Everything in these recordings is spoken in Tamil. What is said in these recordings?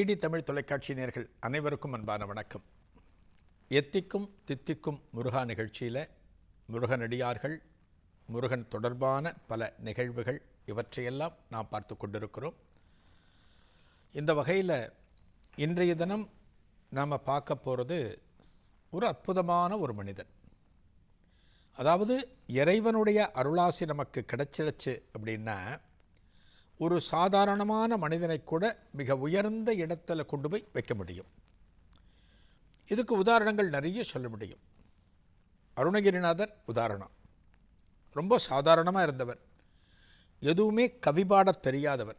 டிடி தமிழ் தொலைக்காட்சி நேர்கள் அனைவருக்கும் அன்பான வணக்கம். எத்திக்கும் தித்திக்கும் முருகா நிகழ்ச்சியில் முருகனடியார்கள் முருகன் தொடர்பான பல நிகழ்வுகள் இவற்றையெல்லாம் நாம் பார்த்து கொண்டிருக்கிறோம். இந்த வகையில் இன்றைய தினம் நாம் பார்க்க போகிறது ஒரு அற்புதமான ஒரு மனிதன். அதாவது இறைவனுடைய அருளாசி நமக்கு கிடைச்சிருச்சு அப்படின்னா ஒரு சாதாரணமான மனிதனை கூட மிக உயர்ந்த இடத்துல கொண்டு போய் வைக்க முடியும். இதுக்கு உதாரணங்கள் நிறைய சொல்ல முடியும். அருணகிரிநாதர் உதாரணம். ரொம்ப சாதாரணமாக இருந்தவர். எதுவுமே கவிபாடத் தெரியாதவர்.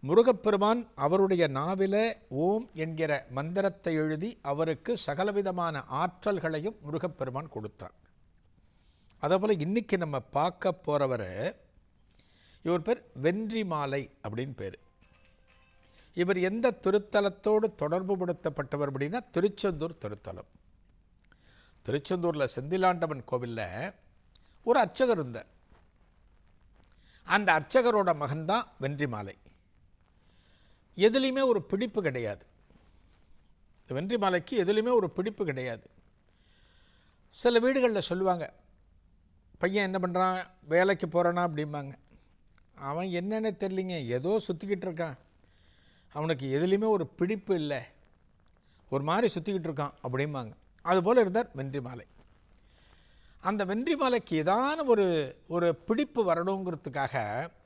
முருகப்பெருமான் அவருடைய நாவில ஓம் என்கிற மந்திரத்தை எழுதி அவருக்கு சகலவிதமான ஆற்றல்களையும் முருகப்பெருமான் கொடுத்தார். அதேபோல் இன்றைக்கி நம்ம பார்க்க போகிறவரை இவர் பேர் வென்றி மாலை அப்படின்னு பேர். இவர் எந்த திருத்தலத்தோடு தொடர்பு படுத்தப்பட்டவர் அப்படின்னா திருச்செந்தூர் திருத்தலம். திருச்செந்தூரில் செந்திலாண்டவன் கோவிலில் ஒரு அர்ச்சகர் இருந்தார். அந்த அர்ச்சகரோட மகன்தான் வென்றி மாலை எதுலேயுமே ஒரு பிடிப்பு கிடையாது. வென்றி மாலைக்கு எதுலேயுமே ஒரு பிடிப்பு கிடையாது. சில வீடுகளில் சொல்லுவாங்க பையன் என்ன பண்ணுறான் வேலைக்கு போகிறானா அப்படிம்பாங்க. அவன் என்னென்ன தெரியலிங்க. ஏதோ சுற்றிக்கிட்டு இருக்கான். அவனுக்கு எதுலேயுமே ஒரு பிடிப்பு இல்லை. ஒரு மாதிரி சுற்றிக்கிட்டு இருக்கான் அப்படிம்பாங்க. அதுபோல் இருந்தார் வென்றி மாலை. அந்த வென்றி மாலைக்கு ஏதான ஒரு ஒரு பிடிப்பு வரணுங்கிறதுக்காக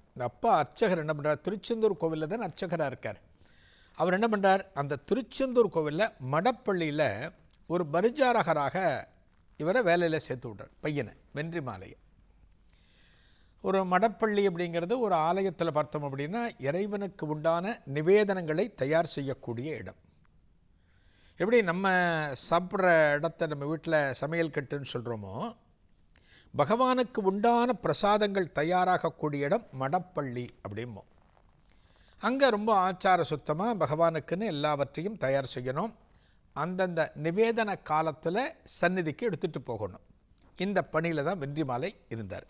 இந்த அப்பா அர்ச்சகர் என்ன பண்ணுறார் திருச்செந்தூர் கோவிலில் தான் அர்ச்சகராக இருக்கார். அவர் என்ன பண்ணுறார் அந்த திருச்செந்தூர் கோவிலில் மடப்பள்ளியில் ஒரு பரிஜாரகராக இவரை வேலையில் சேர்த்து விட்றார் பையனை வென்றி மாலையை. ஒரு மடப்பள்ளி அப்படிங்கிறது ஒரு ஆலயத்தில் பார்த்தோம் அப்படின்னா இறைவனுக்கு உண்டான நிவேதனங்களை தயார் செய்யக்கூடிய இடம். எப்படி நம்ம சாப்பிட்ற இடத்த நம்ம வீட்டில் சமையல் கட்டுன்னு சொல்கிறோமோ பகவானுக்கு உண்டான பிரசாதங்கள் தயாராகக்கூடிய இடம் மடப்பள்ளி அப்படிமோ அங்கே ரொம்ப ஆச்சார சுத்தமாக பகவானுக்குன்னு எல்லாவற்றையும் தயார் செய்யணும். அந்தந்த நிவேதன காலத்தில் சந்நிதிக்கு எடுத்துகிட்டு போகணும். இந்த பணியில் தான் வென்றிமாலை இருந்தார்.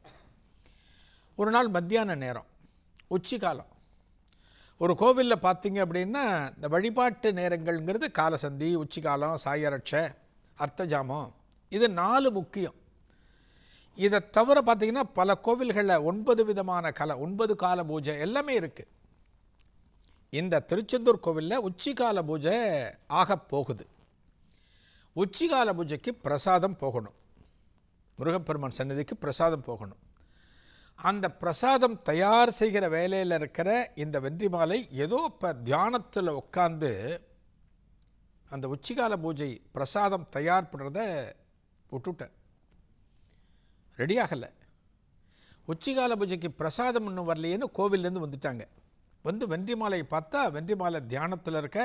ஒரு நாள் மத்தியான நேரம் உச்சி காலம். ஒரு கோவிலில் பார்த்தீங்க அப்படின்னா இந்த வழிபாட்டு நேரங்கள்ங்கிறது காலசந்தி உச்சிகாலம் சாயரட்ச அர்த்தஜாமம் இது நாலு முக்கியம். இதை தவிர பார்த்தீங்கன்னா பல கோவில்களில் ஒன்பது விதமான கலை ஒன்பது கால பூஜை எல்லாமே இருக்குது இந்த திருச்செந்தூர் கோவிலில் உச்சிகால பூஜை ஆகப் போகுது. உச்சிகால பூஜைக்கு பிரசாதம் போகணும். முருகப்பெருமான் சன்னதிக்கு பிரசாதம் போகணும். அந்த பிரசாதம் தயார் செய்கிற வேலையில் இருக்கிற இந்த வென்றி மாலை ஏதோ இப்போ தியானத்தில் உட்காந்து அந்த உச்சிகால பூஜை பிரசாதம் தயார் பண்ணுறத விட்டுட்டேன். ரெடியாகலை உச்சிகால பூஜைக்கு பிரசாதம் இன்னும் வரலையேன்னு கோவில்லேருந்து வந்துட்டாங்க. வந்து வென்றி மாலையை பார்த்தா வென்றி மாலை தியானத்தில் இருக்க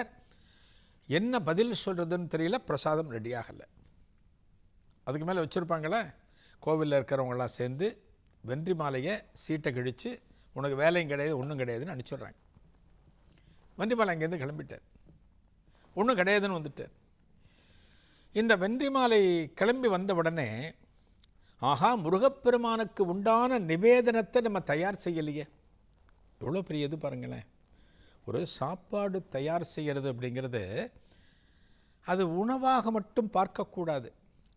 என்ன பதில் சொல்கிறதுன்னு தெரியல பிரசாதம் ரெடியாகலை அதுக்கு மேலே வச்சுருப்பாங்களே கோவிலில் இருக்கிறவங்களாம் சேர்ந்து வென்றி மாலையை சீட்டை கிழித்து உனக்கு வேலையும் கிடையாது ஒன்றும் கிடையாதுன்னு அனுப்பிச்சிடுறாங்க. வென்றி மாலை அங்கேருந்து கிளம்பிட்டார். ஒன்றும் கிடையாதுன்னு வந்துட்டார். இந்த வென்றி மாலை கிளம்பி வந்த உடனே ஆஹா முருகப்பெருமானுக்கு உண்டான நிவேதனத்தை நம்ம தயார் செய்யலையே. எவ்வளோ பெரிய இது பாருங்களேன். ஒரு சாப்பாடு தயார் செய்கிறது அப்படிங்கிறது அது உணவாக மட்டும் பார்க்கக்கூடாது.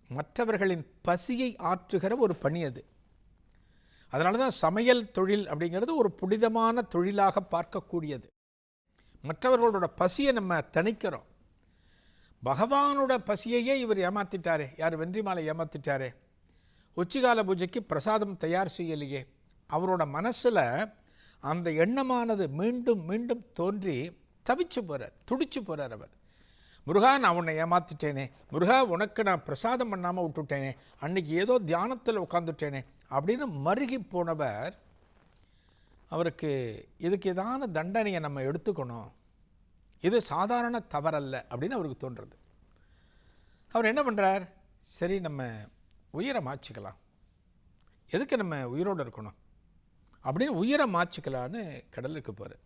மற்றவர்களின் பசியை ஆற்றுகிற ஒரு பணி அது. அதனால தான் சமையல் தொழில் அப்படிங்கிறது ஒரு புனிதமான தொழிலாக பார்க்கக்கூடியது. மற்றவர்களோட பசியை நம்ம தணிக்கிறோம். பகவானோட பசியையே இவர் ஏமாத்திட்டாரே. யார் வென்றி மாலை ஏமாத்திட்டாரே. உச்சிகால பூஜைக்கு பிரசாதம் தயார் செய்யலையே. அவரோட மனசில் அந்த எண்ணமானது மீண்டும் மீண்டும் தோன்றி தவிச்சு போகிறார் துடிச்சு போகிறார் அவர். முருகா நான் உன்னை ஏமாத்திட்டேனே. முருகா உனக்கு நான் பிரசாதம் பண்ணாமல் விட்டுட்டேனே. அன்னைக்கு ஏதோ தியானத்தில் உட்காந்துட்டேனே அப்படின்னு மருகி போனவர் அவருக்கு இதுக்கு ஏதான தண்டனையை நம்ம எடுத்துக்கணும். இது சாதாரண தவறல்ல அப்படின்னு அவருக்கு தோன்றுறது அவர் என்ன பண்ணுறார் சரி நம்ம உயிரை மாச்சிக்கலாம் எதுக்கு நம்ம உயிரோடு இருக்கணும்? அப்படின்னு உயிரை மாச்சிக்கலான்னு கடலுக்கு போகிறார்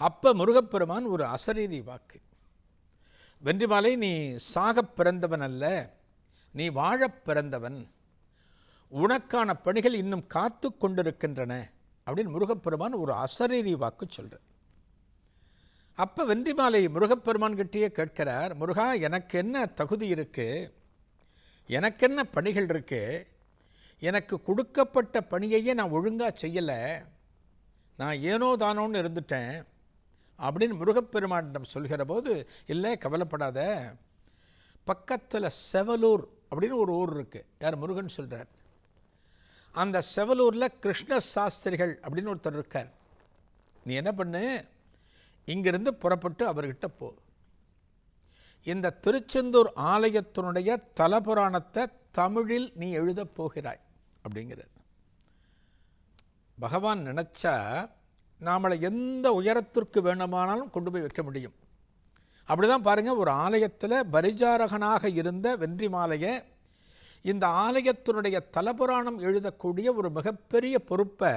அப்போ முருகப்பெருமான் ஒரு அசரீரி வாக்கு. வென்றிமாலை நீ சாகப் பிறந்தவன் அல்ல நீ வாழப் பிறந்தவன். உனக்கான பணிகள் இன்னும் காத்து கொண்டிருக்கின்றன அப்படின்னு முருகப்பெருமான் ஒரு அசரீரி வாக்கு சொல்கிறார் அப்போ வென்றிமாலை முருகப்பெருமான் கிட்டேயே கேட்கிறார் முருகா எனக்கு என்ன தகுதி இருக்குது எனக்கு என்ன பணிகள் இருக்குது எனக்கு கொடுக்கப்பட்ட பணியையே நான் ஒழுங்காக செய்யலை. நான் ஏனோ தானோன்னு இருந்துட்டேன். அப்படின்னு முருகப்பெருமானிடம் சொல்கிற போது இல்லை கவலைப்படாத. பக்கத்தில் செவலூர் அப்படின்னு ஒரு ஊர் இருக்குது யார்? முருகன் சொல்கிறார் அந்த செவலூரில் கிருஷ்ண சாஸ்திரிகள் அப்படின்னு ஒருத்தர் இருக்கார். நீ என்ன பண்ணு? இங்கிருந்து புறப்பட்டு அவர்கிட்ட போ. இந்த திருச்செந்தூர் ஆலயத்தினுடைய தலபுராணத்தை தமிழில் நீ எழுதப் போகிறாய் அப்படிங்கிறார். பகவான் நினச்சா நாமளை எந்த உயரத்திற்கு வேண்டுமானாலும் கொண்டு போய் வைக்க முடியும். அப்படிதான் பாருங்கள் ஒரு ஆலயத்தில் பரிஜாரகனாக இருந்த வென்றி மாலையை இந்த ஆலயத்தினுடைய தலபுராணம் எழுதக்கூடிய ஒரு மிகப்பெரிய பொறுப்பை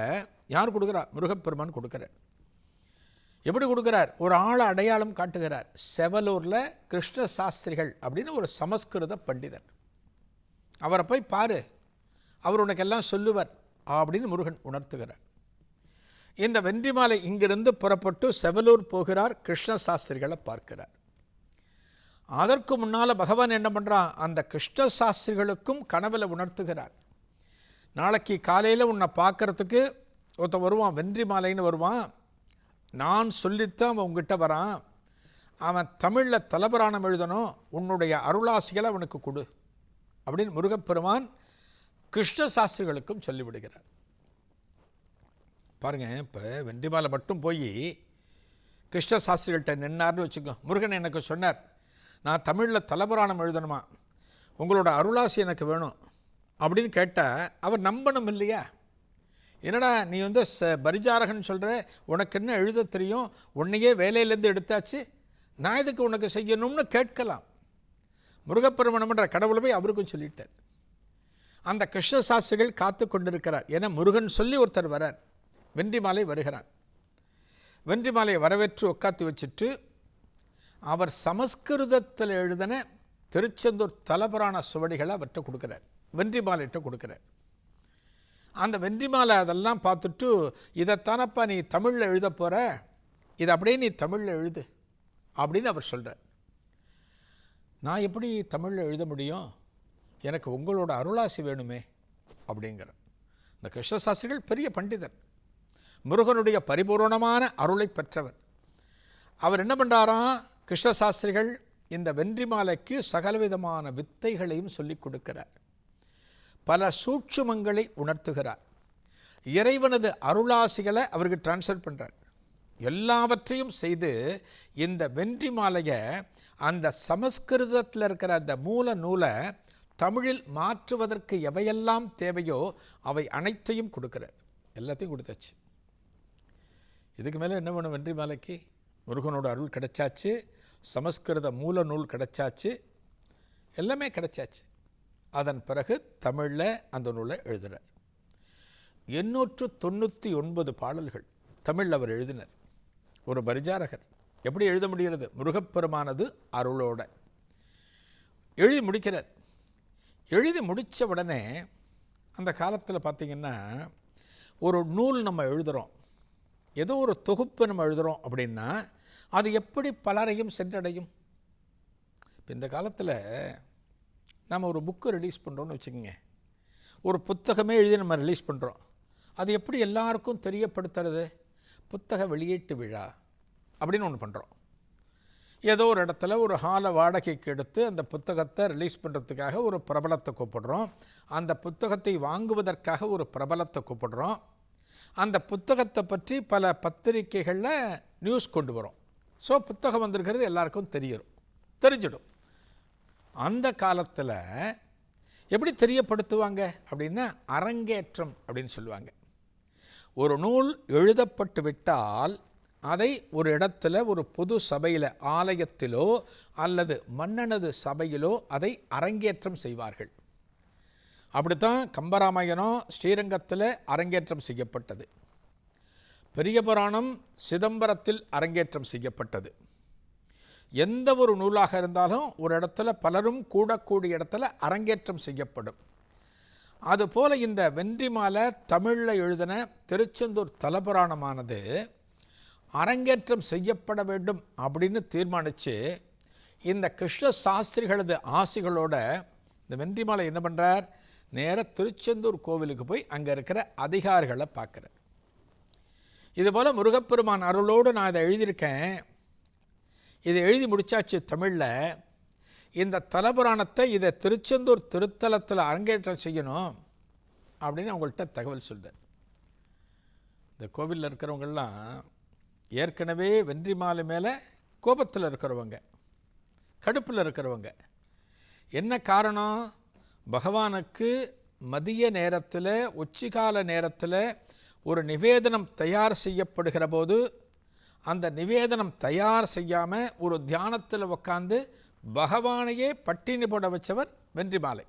யார் கொடுக்குறா? முருகப்பெருமான் கொடுக்குறார். எப்படி கொடுக்குறார்? ஒரு ஆளை அடையாளம் காட்டுகிறார். செவலூரில் கிருஷ்ண சாஸ்திரிகள் அப்படின்னு ஒரு சமஸ்கிருத பண்டிதர். அவரை போய் பாரு அவர் உனக்கெல்லாம் சொல்லுவர் அப்படின்னு முருகன் உணர்த்துகிறார். இந்த வென்றிமாலை இங்கிருந்து புறப்பட்டு செவலூர் போகிறார் கிருஷ்ண சாஸ்திரிகளை பார்க்கிறார். அதற்கு முன்னால் பகவான் என்ன பண்ணுறான் அந்த கிருஷ்ண சாஸ்திரிகளுக்கும் கனவில் உணர்த்துகிறார். நாளைக்கு காலையில் உன்னை பார்க்கறதுக்கு ஒருத்தன் வருவான் வென்றி மாலைன்னு வருவான். நான் சொல்லித்தான் அவன் உங்ககிட்ட வரான். அவன் தமிழில் தலபுராணம் எழுதணும் உன்னுடைய அருளாசிகளை அவனுக்கு கொடு அப்படின்னு முருகப்பெருமான் கிருஷ்ண சாஸ்திரிகளுக்கும் சொல்லிவிடுகிறார். பாருங்க இப்போ வெண்டிமாலை மட்டும் போய் கிருஷ்ண சாஸ்திரிகள்கிட்ட நின்னார்னு வச்சுக்கோ முருகன் எனக்கு சொன்னார் நான் தமிழில் தலபுராணம் எழுதணுமா? உங்களோட அருளாசி எனக்கு வேணும். அப்படின்னு கேட்டால் அவர் நம்பணும் இல்லையா? என்னடா நீ வந்து ச பரிஜாரகன் சொல்கிற உனக்கு என்ன எழுத தெரியும்? உன்னையே வேலையிலேருந்து எடுத்தாச்சு நான் இதுக்கு உனக்கு செய்யணும்னு கேட்கலாம். முருகப்பெருமணம்ன்ற கடவுளை போய் அவருக்கும் சொல்லிட்டார். அந்த கிருஷ்ண சாஸ்திரிகள் காத்து கொண்டிருக்கிறார். என முருகன் சொல்லி ஒருத்தர் வரார் வென்றிமாலை வருகிறார். வென்றிமாலையை வரவேற்று உட்காத்தி வச்சுட்டு அவர் சமஸ்கிருதத்தில் எழுதின திருச்செந்தூர் தலபுராண சுவடிகளை அவர்கிட்ட கொடுக்குறார். வென்றிமாலைகிட்ட கொடுக்குறார். அந்த வென்றிமாலை அதெல்லாம் பார்த்துட்டு இதைத்தானப்பா நீ தமிழில் எழுத போகிற இதை அப்படியே நீ தமிழில் எழுது அப்படின்னு அவர் சொல்கிறார் நான் எப்படி தமிழில் எழுத முடியும்? எனக்கு உங்களோட அருளாசி வேணுமே அப்படிங்கிற இந்த கிருஷ்ணசாஸ்திரிகள் பெரிய பண்டிதர். முருகனுடைய பரிபூர்ணமான அருளை பெற்றவர். அவர் என்ன பண்ணுறாராம் கிருஷ்ணசாஸ்திரிகள் இந்த வென்றி மாலைக்கு சகலவிதமான வித்தைகளையும் சொல்லிக் கொடுக்கிறார். பல சூட்சுமங்களை உணர்த்துகிறார். இறைவனது அருளாசிகளை அவருக்கு டிரான்ஸ்ஃபர் பண்ணுறார் எல்லாவற்றையும் செய்து இந்த வென்றி மாலையை அந்த சமஸ்கிருதத்தில் இருக்கிற அந்த மூல நூலை தமிழில் மாற்றுவதற்கு எவையெல்லாம் தேவையோ அவை அனைத்தையும் கொடுக்குறார். எல்லாத்தையும் கொடுத்தாச்சு. இதுக்கு மேலே என்ன வேணும் வென்றி மாலைக்கு? முருகனோட அருள் கிடைச்சாச்சு. சமஸ்கிருத மூல நூல் கிடைச்சாச்சு. எல்லாமே கிடைச்சாச்சு. அதன் பிறகு தமிழில் அந்த நூலை எழுதுகிறார் எண்ணூற்று தொண்ணூற்றி ஒன்பது பாடல்கள் தமிழில் அவர் எழுதினர். ஒரு பரிஜாரகர். எப்படி எழுத முடிகிறது? முருகப்பெருமானது அருளோட. எழுதி முடிக்கிறார். எழுதி முடித்த உடனே அந்த காலத்தில் பார்த்திங்கன்னா ஒரு நூல் நம்ம எழுதுகிறோம் ஏதோ ஒரு தொகுப்பு நம்ம எழுதுகிறோம் அப்படின்னா அது எப்படி பலரையும் சென்றடையும்? இப்போ இந்த காலத்தில் நம்ம ஒரு புக்கு ரிலீஸ் பண்ணுறோன்னு வச்சுக்கோங்க. ஒரு புத்தகமே எழுதி நம்ம ரிலீஸ் பண்ணுறோம் அது எப்படி எல்லாருக்கும் தெரியப்படுத்துறது? புத்தக வெளியீட்டு விழா அப்படின்னு ஒன்று பண்ணுறோம் ஏதோ ஒரு இடத்துல ஒரு ஹாலை வாடகைக்கு எடுத்து அந்த புத்தகத்தை ரிலீஸ் பண்ணுறதுக்காக ஒரு பிரபலத்தை கூப்பிடுறோம். அந்த புத்தகத்தை வாங்குவதற்காக ஒரு பிரபலத்தை கூப்பிடுறோம். அந்த புத்தகத்தை பற்றி பல பத்திரிகைகளில் நியூஸ் கொண்டு வரும். ஸோ புத்தகம் வந்திருக்கிறது எல்லாருக்கும் தெரியும். தெரிஞ்சிடும். அந்த காலத்தில் எப்படி தெரியப்படுத்துவாங்க? அப்படின்னா அரங்கேற்றம் அப்படின்னு சொல்லுவாங்க. ஒரு நூல் எழுதப்பட்டு விட்டால் அதை ஒரு இடத்துல ஒரு பொது சபையில் ஆலயத்திலோ அல்லது மன்னனது சபையிலோ அதை அரங்கேற்றம் செய்வார்கள். அப்படித்தான் கம்பராமாயணம் ஸ்ரீரங்கத்தில் அரங்கேற்றம் செய்யப்பட்டது. பெரிய புராணம் சிதம்பரத்தில் அரங்கேற்றம் செய்யப்பட்டது. எந்த ஒரு நூலாக இருந்தாலும் ஒரு இடத்துல பலரும் கூடக்கூடிய இடத்துல அரங்கேற்றம் செய்யப்படும். அதுபோல் இந்த வென்றிமாலை தமிழில் எழுதின திருச்செந்தூர் தலபுராணமானது அரங்கேற்றம் செய்யப்பட வேண்டும் அப்படின்னு தீர்மானித்து இந்த கிருஷ்ண சாஸ்திரிகளது ஆசைகளோட இந்த வென்றிமாலை என்ன பண்ணுறார் நேராக திருச்செந்தூர் கோவிலுக்கு போய் அங்கே இருக்கிற அதிகாரிகளை பார்க்குறேன் இதுபோல் முருகப்பெருமான் அருளோடு நான் இதை எழுதியிருக்கேன். இதை எழுதி முடிச்சாச்சு தமிழில். இந்த தலபுராணத்தை இதை திருச்செந்தூர் திருத்தலத்தில் அரங்கேற்றம் செய்யணும் அப்படின்னு அவங்கள்ட்ட தகவல் சொல்கிறார் இந்த கோவிலில் இருக்கிறவங்கள்லாம் ஏற்கனவே வென்றி மாலை மேலே கோபத்தில் இருக்கிறவங்க கடுப்பில் இருக்கிறவங்க. என்ன காரணம்? பகவானுக்கு மதிய நேரத்தில் உச்சிகால நேரத்தில் ஒரு நிவேதனம் தயார் செய்யப்படுகிற போது அந்த நிவேதனம் தயார் செய்யாமல் ஒரு தியானத்தில் உட்காந்து பகவானையே பட்டினி போட வச்சவர் வென்றிமாலை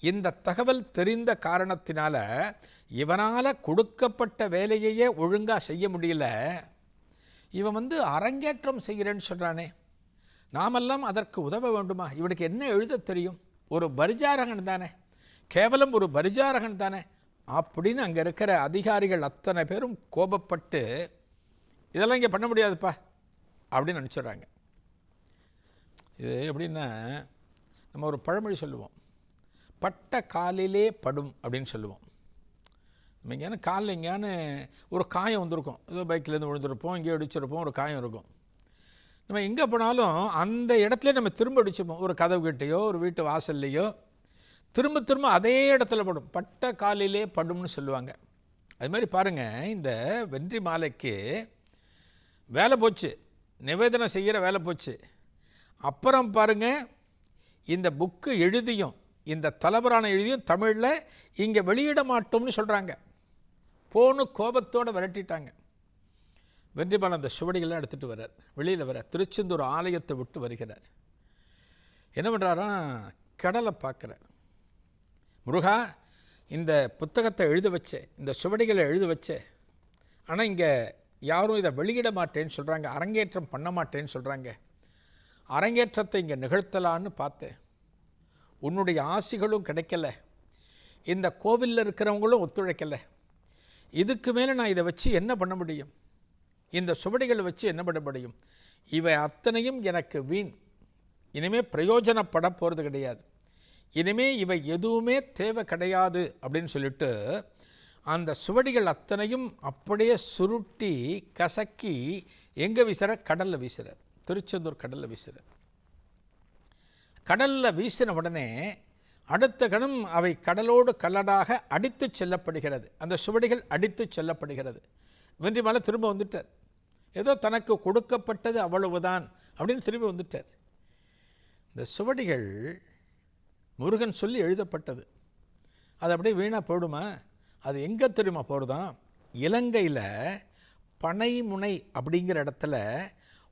இந்த தகவல் தெரிந்த காரணத்தினால இவனால் கொடுக்கப்பட்ட வேலையையே ஒழுங்காக செய்ய முடியல. இவன் வந்து அரங்கேற்றம் செய்கிறேன்னு சொல்கிறானே நாமெல்லாம் அதற்கு உதவ வேண்டுமா? இவனுக்கு என்ன எழுத தெரியும்? ஒரு பரிஜாரகன் தானே? கேவலம் ஒரு பரிஜாரகன் தானே? அப்படின்னு அங்கே இருக்கிற அதிகாரிகள் அத்தனை பேரும் கோபப்பட்டு இதெல்லாம் இங்கே பண்ண முடியாதுப்பா அப்படின்னு நினச்சிடுறாங்க. இது எப்படின்னா நம்ம ஒரு பழமொழி சொல்லுவோம். பட்ட காலிலே படும் அப்படின்னு சொல்லுவோம். நம்ம எங்கேயான காலில் எங்கேயானு ஒரு காயம் வந்திருக்கும். ஏதோ பைக்கிலேருந்து விழுந்திருப்போம் இங்கே அடிச்சிருப்போம் ஒரு காயம் இருக்கும். நம்ம எங்கே போனாலும் அந்த இடத்துல நம்ம திரும்ப அடிச்சுப்போம். ஒரு கதவுகிட்டேயோ ஒரு வீட்டு வாசல்லையோ. திரும்ப திரும்ப அதே இடத்துல படும். பட்ட காலிலே படும்னு சொல்லுவாங்க. அது மாதிரி பாருங்கள் இந்த வென்றி மாலைக்கு வேலை போச்சு. நிவேதனம் செய்கிற வேலை போச்சு. அப்புறம் பாருங்கள் இந்த புக்கு எழுதியும் இந்த தலைவரான எழுதியும் தமிழில் இங்கே வெளியிட மாட்டோம்னு சொல்கிறாங்க போன்னு கோபத்தோடு விரட்டிட்டாங்க. வென்றிபால் அந்த சுவடிகள்லாம் எடுத்துகிட்டு வர்றார். வெளியில் வர திருச்செந்தூர் ஆலயத்தை விட்டு வருகிறார். என்ன பண்ணுறாராம் கடலை பார்க்குறார். முருகா இந்த புத்தகத்தை எழுத வச்சே இந்த சுவடிகளை எழுத வச்சே. ஆனால் இங்கே யாரும் இதை வெளியிட மாட்டேன்னு சொல்கிறாங்க அரங்கேற்றம் பண்ண மாட்டேன்னு சொல்கிறாங்க அரங்கேற்றத்தை இங்கே நிகழ்த்தலான்னு பார்த்தேன். உன்னுடைய ஆசிகளும் கிடைக்கல. இந்த கோவிலில் இருக்கிறவங்களும் ஒத்துழைக்கலை. இதுக்கு மேலே நான் இதை வச்சு என்ன பண்ண முடியும்? இந்த சுவடிகளை வச்சு என்ன பண்ண முடியும்? இவை அத்தனையும் எனக்கு வீண். இனிமேல் பிரயோஜனப்பட போகிறது கிடையாது. இனிமேல் இவை எதுவுமே தேவை கிடையாது அப்படின்னு சொல்லிட்டு அந்த சுவடிகள் அத்தனையும் அப்படியே சுருட்டி கசக்கி எங்கே வீசுகிற கடலில் வீசுகிறார் திருச்செந்தூர் கடலில் வீசுகிறார் கடலில் வீசின உடனே அடுத்த கணம் அவை கடலோடு கல்லடாக அடித்து செல்லப்படுகிறது. அந்த சுவடிகள் அடித்து செல்லப்படுகிறது. வென்றிமலை திரும்ப வந்துட்டார். ஏதோ தனக்கு கொடுக்கப்பட்டது அவ்வளவுதான் அப்படின்னு திரும்பி வந்துட்டார். இந்த சுவடிகள் முருகன் சொல்லி எழுதப்பட்டது. அது அப்படியே வீணாக போடுமா அது எங்கே தெரியுமா போகிறதான் இலங்கையில் பனைமுனை அப்படிங்கிற இடத்துல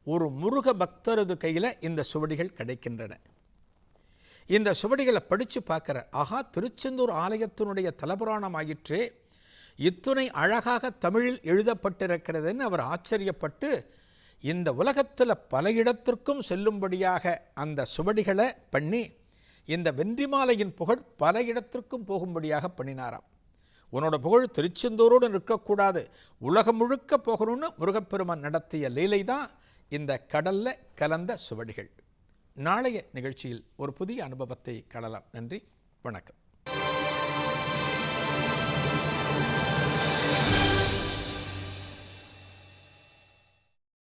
ஒரு முருக பக்தரது கையில் இந்த சுவடிகள் கிடைக்கின்றன. இந்த சுவடிகளை படித்து பார்க்குற ஆஹா திருச்செந்தூர் ஆலயத்தினுடைய தலபுராணம் ஆயிற்று இத்துணை அழகாக தமிழில் எழுதப்பட்டிருக்கிறதுன்னு அவர் ஆச்சரியப்பட்டு இந்த உலகத்தில் பல இடத்திற்கும் செல்லும்படியாக அந்த சுவடிகளை பண்ணி இந்த வென்றிமாலையின் புகழ் பல இடத்திற்கும் போகும்படியாக பண்ணினாராம். உன்னோட புகழ் திருச்செந்தூரோடு நிற்கக்கூடாது உலகம் முழுக்க போகணும்னு முருகப்பெருமான் நடத்திய லீலை தான் இந்த கடல்ல கலந்த சுவடிகள். நாளைய நிகழ்ச்சியில் ஒரு புதிய அனுபவத்தை காணலாம். நன்றி வணக்கம்.